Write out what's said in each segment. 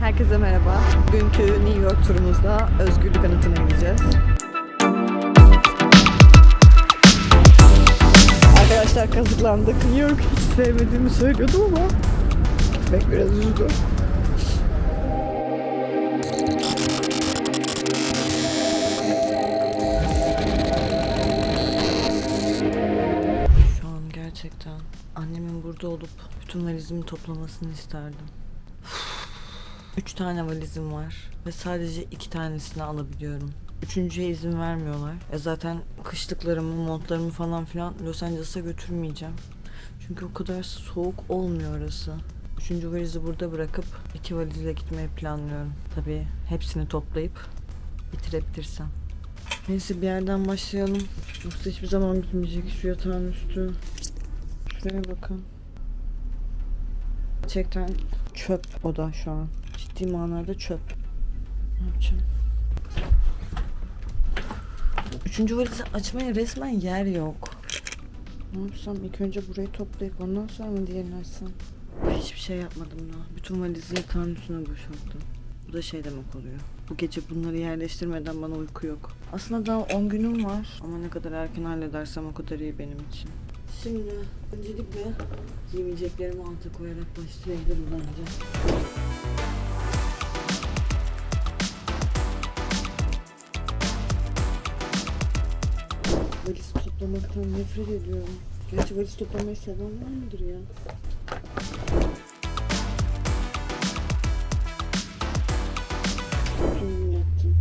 Herkese merhaba. Bugünkü New York turumuzda Özgürlük Anıtı'na gideceğiz. Arkadaşlar kazıklandık. New York hiç sevmediğimi söylüyordum ama gitmek biraz üzdü. Şu an gerçekten annemin burada olup bütün valizimi toplamasını isterdim. Üç tane valizim var ve sadece iki tanesini alabiliyorum. Üçüncüye izin vermiyorlar. E zaten kışlıklarımı, montlarımı falan filan Los Angeles'a götürmeyeceğim. Çünkü o kadar soğuk olmuyor orası. Üçüncü valizi burada bırakıp iki valizle gitmeyi planlıyorum. Tabii hepsini toplayıp bitirebilirsem. Neyse bir yerden başlayalım. Yoksa hiçbir zaman bitmeyecek şu yatağın üstü. Şuraya bakın. Gerçekten çöp oda şu an. Ciddi manada çöp. Üçüncü valizi açmaya resmen yer yok. Ne yapsam ilk önce burayı toplayıp ondan sonra mı diğerini açsam? Hiçbir şey yapmadım daha. Bütün valizi yatağın üstüne boşalttım. Bu da şey demek oluyor. Bu gece bunları yerleştirmeden bana uyku yok. Aslında daha 10 günüm var ama ne kadar erken halledersem o kadar iyi benim için. Şimdi öncelikle giymeyeceklerimi alta koyarak başlayabilirim bence. Valiz toplamaktan nefret ediyorum. Gerçi valiz toplamayı seven var mıdır ya? Yattım.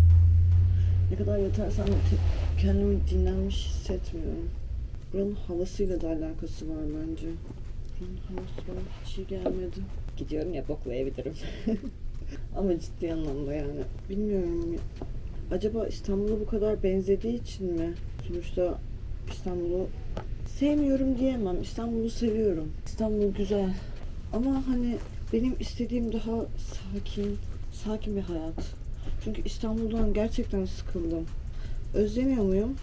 Ne kadar yatarsam kendimi dinlenmiş hissetmiyorum. Buranın havasıyla da alakası var bence. Buranın havası bana hiç iyi gelmedi. Gidiyorum ya boklayabilirim. Ama ciddi anlamda yani. Bilmiyorum. Acaba İstanbul'a bu kadar benzediği için mi? Sonuçta İstanbul'u sevmiyorum diyemem. İstanbul'u seviyorum. İstanbul güzel. Ama hani benim istediğim daha sakin, sakin bir hayat. Çünkü İstanbul'dan gerçekten sıkıldım. Özlemiyor muyum?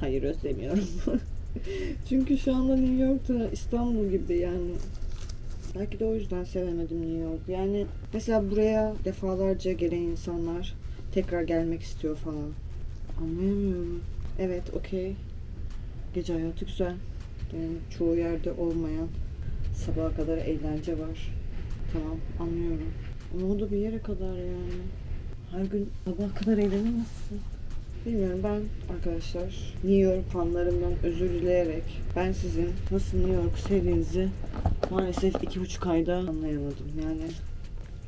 Hayır özlemiyorum. Çünkü şu anda New York'ta İstanbul gibi yani. Belki de o yüzden sevemedim New York. Yani mesela buraya defalarca gelen insanlar tekrar gelmek istiyor falan. Anlayamıyorum. Evet, okey. Gece hayatı güzel. Yani çoğu yerde olmayan sabaha kadar eğlence var. Tamam, anlıyorum. Ama o da bir yere kadar yani. Her gün sabaha kadar eğlenemezsin. Bilmiyorum ben arkadaşlar New York fanlarımdan özür dileyerek ben sizin nasıl New York sevdiğinizi maalesef iki buçuk ayda anlayamadım yani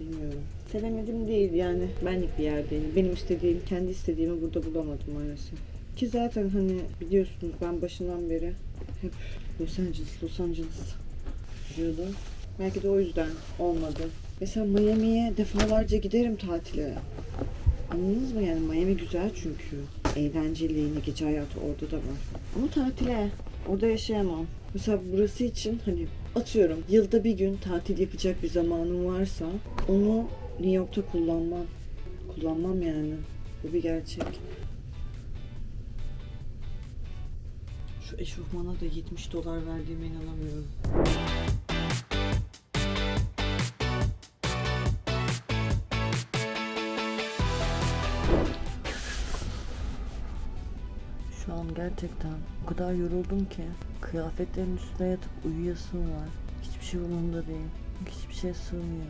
bilmiyorum. Sevemedim değil yani benlik bir yerdeyim. Benim istediğim, kendi istediğimi burada bulamadım maalesef. Ki zaten hani biliyorsunuz ben başından beri hep Los Angeles, Los Angeles diyordum. Belki de o yüzden olmadı. Mesela Miami'ye defalarca giderim tatile. Anladınız mı yani Miami güzel çünkü. Eğlenceli gece hayatı orada da var. Ama tatile orada yaşayamam. Mesela burası için hani atıyorum yılda bir gün tatil yapacak bir zamanım varsa onu New York'ta kullanmam. Kullanmam yani. Bu bir gerçek. Şu eşofmana da 70 dolar verdiğime inanamıyorum. Şu an gerçekten o kadar yoruldum ki kıyafetlerin üstüne yatıp uyuyasım var. Hiçbir şey umurumda değil. Hiçbir şey sığmıyor.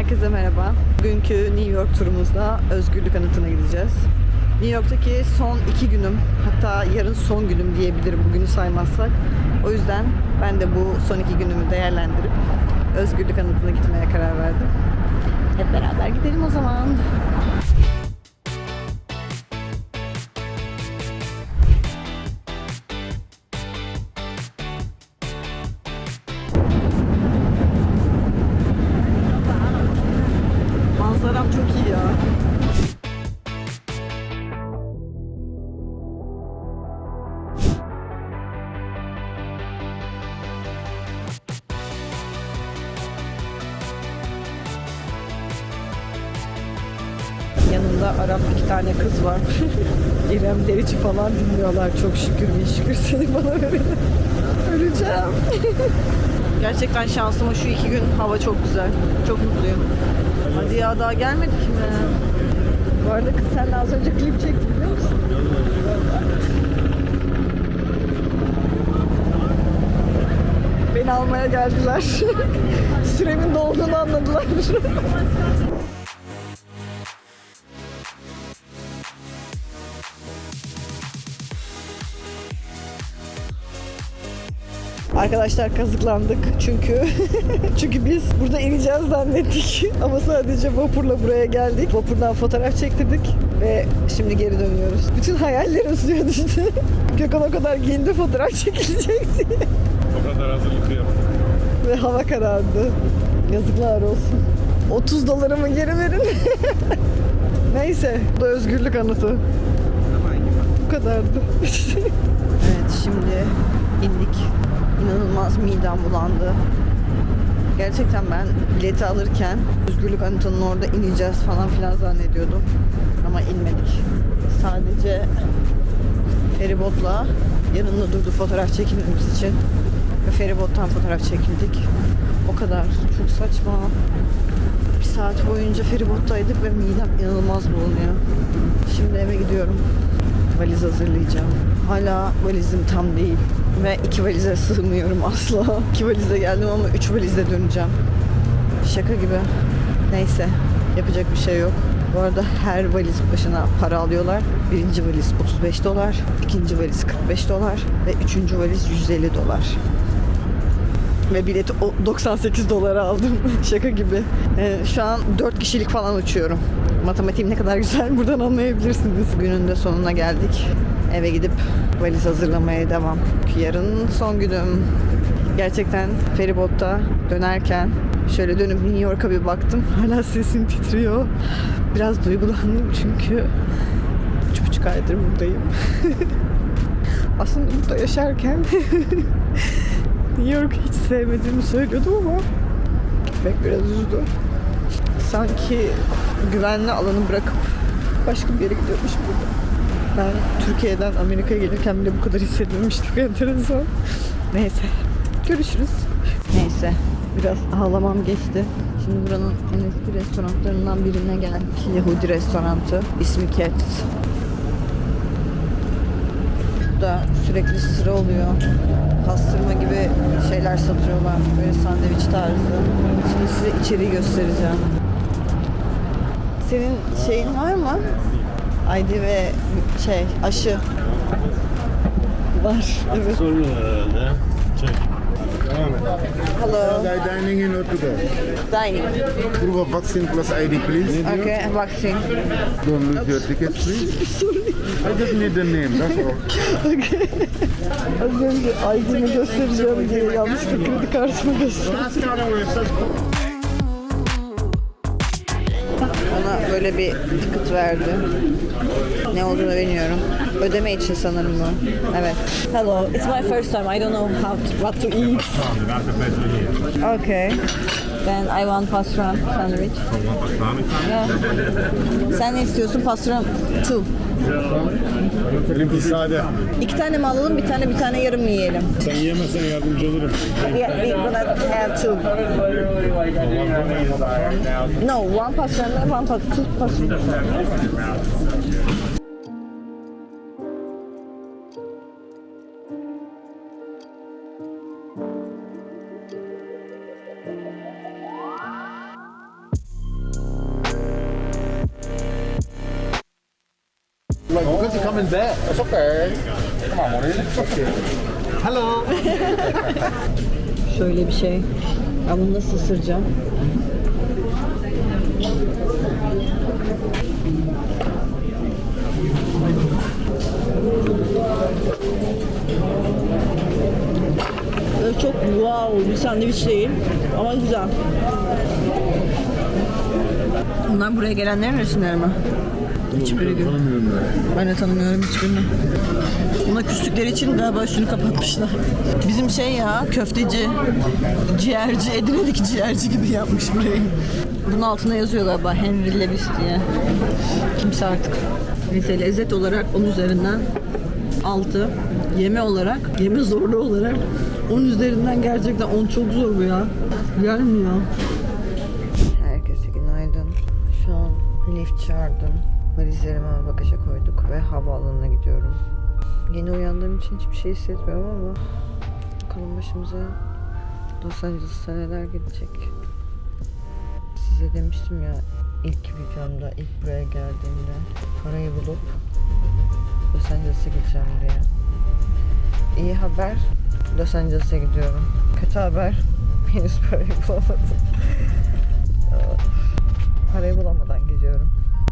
Herkese merhaba. Bugünkü New York turumuzda Özgürlük Anıtı'na gideceğiz. New York'taki son iki günüm, hatta yarın son günüm diyebilirim bugünü saymazsak. O yüzden ben de bu son iki günümü değerlendirip Özgürlük Anıtı'na gitmeye karar verdim. Hep beraber gidelim o zaman. Yanında Arap iki tane kız var. İrem Derici falan dinliyorlar. Çok şükür bir şükür seni bana verin. Öleceğim. Gerçekten şansıma şu iki gün hava çok güzel. Çok mutluyum. Hadi ya daha gelmedik mi? Bu arada kız sen az önce klip çektin biliyor musun? Beni almaya geldiler. Süremin dolduğunu anladılar. Arkadaşlar kazıklandık çünkü çünkü biz burada ineceğiz zannettik ama sadece vapurla buraya geldik. Vapurdan fotoğraf çektirdik ve şimdi geri dönüyoruz. Bütün hayallerim suya düştü. Gökhan o kadar giyindi fotoğraf çekilecek diye. O kadar hazırlık yaptık. Ve hava karardı. Yazıklar olsun. 30 dolarımı geri verin. Neyse. Bu da özgürlük anıtı. Bu kadardı. evet şimdi indik. İnanılmaz midem bulandı. Gerçekten ben bileti alırken özgürlük anıtının orada ineceğiz falan filan zannediyordum. Ama inmedik. Sadece feribotla yanında durdu fotoğraf çekilmemiz için. Ve feribottan fotoğraf çekildik. O kadar. Çok saçma. Bir saat boyunca feribottaydık ve midem inanılmaz bulunuyor. Şimdi eve gidiyorum. Valiz hazırlayacağım. Hala valizim tam değil. Ve iki valize sığmıyorum asla. İki valize geldim ama üç valizle döneceğim. Şaka gibi. Neyse. Yapacak bir şey yok. Bu arada her valiz başına para alıyorlar. Birinci valiz 35 dolar, ikinci valiz 45 dolar ve üçüncü valiz 150 dolar. Ve bileti o 98 dolara aldım. Şaka gibi. Ee, şu an 4 kişilik falan uçuyorum. Matematiğim ne kadar güzel buradan anlayabilirsiniz. Günün de sonuna geldik. Eve gidip valiz hazırlamaya devam. Yarın son günüm. Gerçekten feribotta dönerken şöyle dönüp New York'a bir baktım. Hala sesim titriyor. Biraz duygulandım çünkü üç buçuk aydır buradayım. Aslında burada yaşarken New York'u hiç sevmediğimi söylüyordum ama gitmek biraz üzdü. Sanki güvenli alanı bırakıp başka bir yere gidiyormuş gibi. Ben Türkiye'den Amerika'ya gelirken bile bu kadar hissetmemiştim. Çok enteresan. Neyse. Görüşürüz. Neyse. Biraz ağlamam geçti. Şimdi buranın en eski restoranlarından birine geldik. Yahudi restorantı. İsmi Cats. Burada sürekli sıra oluyor. Pastırma gibi şeyler satıyorlar. Böyle sandviç tarzı. Şimdi size içeriği göstereceğim. Senin şeyin var mı? ID ve şey aşı. Var. Evet. Sorun herhalde. Çek. Devam et. Hello. Di- Dining in or to go? Dining. Proof of vaccine plus ID, please. Okay, vaccine. Don't lose your ticket, please. I just need the name, that's all. Az önce ID'mi göstereceğim diye yanlışlıkla kredi kartımı gösterdim. Ona böyle bir ticket verdi. Ne olduğunu bilmiyorum. Ödeme için sanırım bu. Evet. Hello, it's my first time. I don't know how to, what to eat. Okay. Then I want pastrami sandwich. Yeah. Sen ne istiyorsun? Pastrami two. Benimki sade. İki tane mi alalım? Bir tane bir tane yarım mı yiyelim? Sen yiyemezsen yardımcı olurum. Yeah, we're gonna have two. No, one pastrami, one pas two pastrami. Because you're coming back. That's okay. Come on, Maureen. Okay. Hello. Şöyle bir şey. Ben bunu nasıl ısıracağım? Çok wow bir sandviç değil ama güzel. Bunlar buraya gelenlerin resimleri mi? Hiçbiri. Tanımıyorum ben. Ben de tanımıyorum hiçbirini. Buna küstükleri için galiba şunu kapatmışlar. Bizim şey ya köfteci, ciğerci, Edirne'deki ciğerci gibi yapmış burayı. Bunun altına yazıyor galiba Henry Lewis diye. Kimse artık. Neyse lezzet olarak onun üzerinden 6. Yeme olarak, yeme zorlu olarak 10 üzerinden gerçekten 10 çok zor bu ya. Gelmiyor. Herkese günaydın. Şu an lift çağırdım. Valizlerimi bagaja koyduk ve havaalanına gidiyorum. Yeni uyandığım için hiçbir şey hissetmiyorum ama bakalım başımıza Los Angeles'ta neler gelecek. Size demiştim ya ilk videomda, ilk buraya geldiğimde parayı bulup Los Angeles'a gideceğim diye. İyi haber Los Angeles'a gidiyorum. Kötü haber henüz parayı bulamadım. Parayı bulamadan.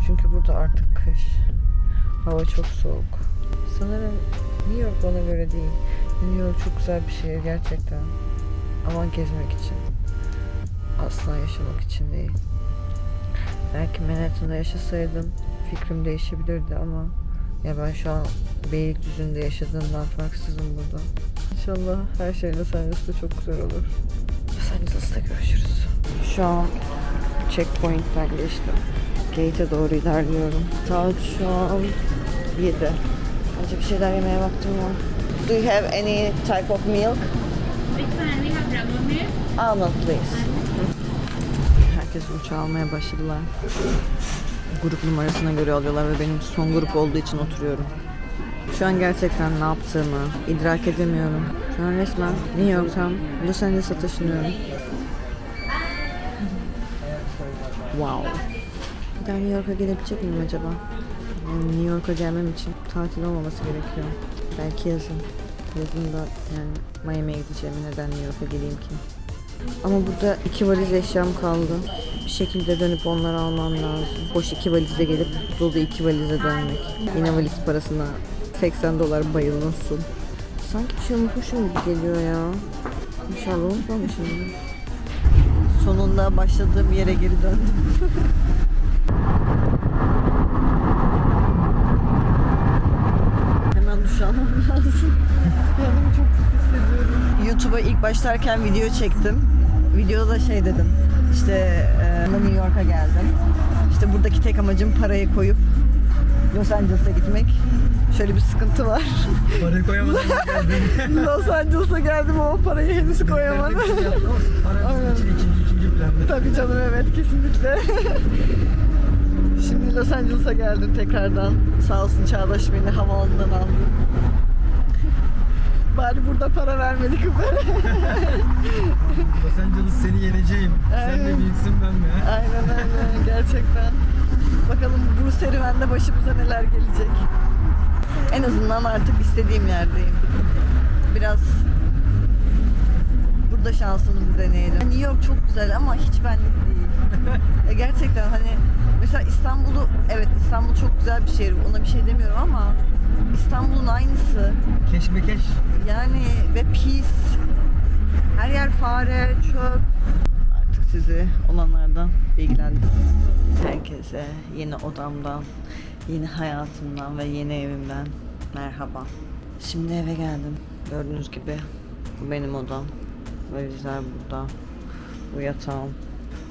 Çünkü burada artık kış. Hava çok soğuk. Sanırım New York bana göre değil. New York çok güzel bir şehir gerçekten. Ama gezmek için. Asla yaşamak için değil. Belki Manhattan'da yaşasaydım fikrim değişebilirdi ama ya ben şu an Beylikdüzü'nde yaşadığımdan farksızım burada. İnşallah her şey Los Angeles'ta çok güzel olur. Los Angeles'ta görüşürüz. Şu an checkpoint'ten geçtim. Gate'e doğru ilerliyorum. Saat şu an 7. Önce bir şeyler yemeye vaktim var. Do you have any type of milk. Almond please. Herkes uçağı almaya başladılar. Grup numarasına göre alıyorlar ve benim son grup olduğu için oturuyorum. Şu an gerçekten ne yaptığımı idrak edemiyorum. Şu an resmen New York'tan Los Angeles'a taşınıyorum. Wow. Daha New York'a gelebilecek miyim acaba? Yani New York'a gelmem için tatil olmaması gerekiyor. Belki yazın. Yazın da yani Miami'ye gideceğim. Neden New York'a geleyim ki? Ama burada iki valiz eşyam kaldı. Bir şekilde dönüp onları almam lazım. Boş iki valizle gelip dolu iki valize dönmek. Yine valiz parasına 80 dolar bayılmasın. Sanki bir şey unutmuşum gibi geliyor ya. İnşallah unutmamışım. Sonunda başladığım yere geri döndüm. ilk başlarken video çektim. Videoda da şey dedim. İşte e, New York'a geldim. İşte buradaki tek amacım parayı koyup Los Angeles'a gitmek. Şöyle bir sıkıntı var. Parayı koyamadan geldim. Los Angeles'a geldim ama parayı henüz koyamadım. Para Aynen. bizim için ikinci, ikinci planda. Tabii canım evet kesinlikle. Şimdi Los Angeles'a geldim tekrardan. Sağ olsun Çağdaş beni havaalanından aldı. Bari burada para vermedik Uber'e. Los Angeles seni yeneceğim. Sen de Aynen. büyüksün ben mi? aynen aynen gerçekten. Bakalım bu serüvende başımıza neler gelecek. En azından artık istediğim yerdeyim. Biraz burada şansımızı deneyelim. New York çok güzel ama hiç benlik değil. Ya gerçekten hani mesela İstanbul'u evet İstanbul çok güzel bir şehir ona bir şey demiyorum ama İstanbul'un aynısı. Keşmekeş. yani ve pis her yer fare çöp. Artık sizi olanlardan bilgilendim herkese yeni odamdan yeni hayatımdan ve yeni evimden merhaba. Şimdi eve geldim. Gördüğünüz gibi bu benim odam. Valizler burada. Bu yatağım.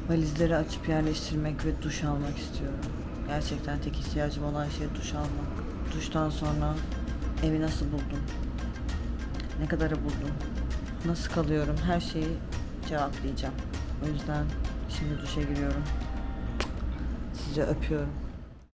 Valizleri açıp yerleştirmek ve duş almak istiyorum. Gerçekten tek ihtiyacım olan şey duş almak duştan sonra evi nasıl buldum ne kadarı buldum, nasıl kalıyorum her şeyi cevaplayacağım. O yüzden şimdi duşa giriyorum. Sizi öpüyorum.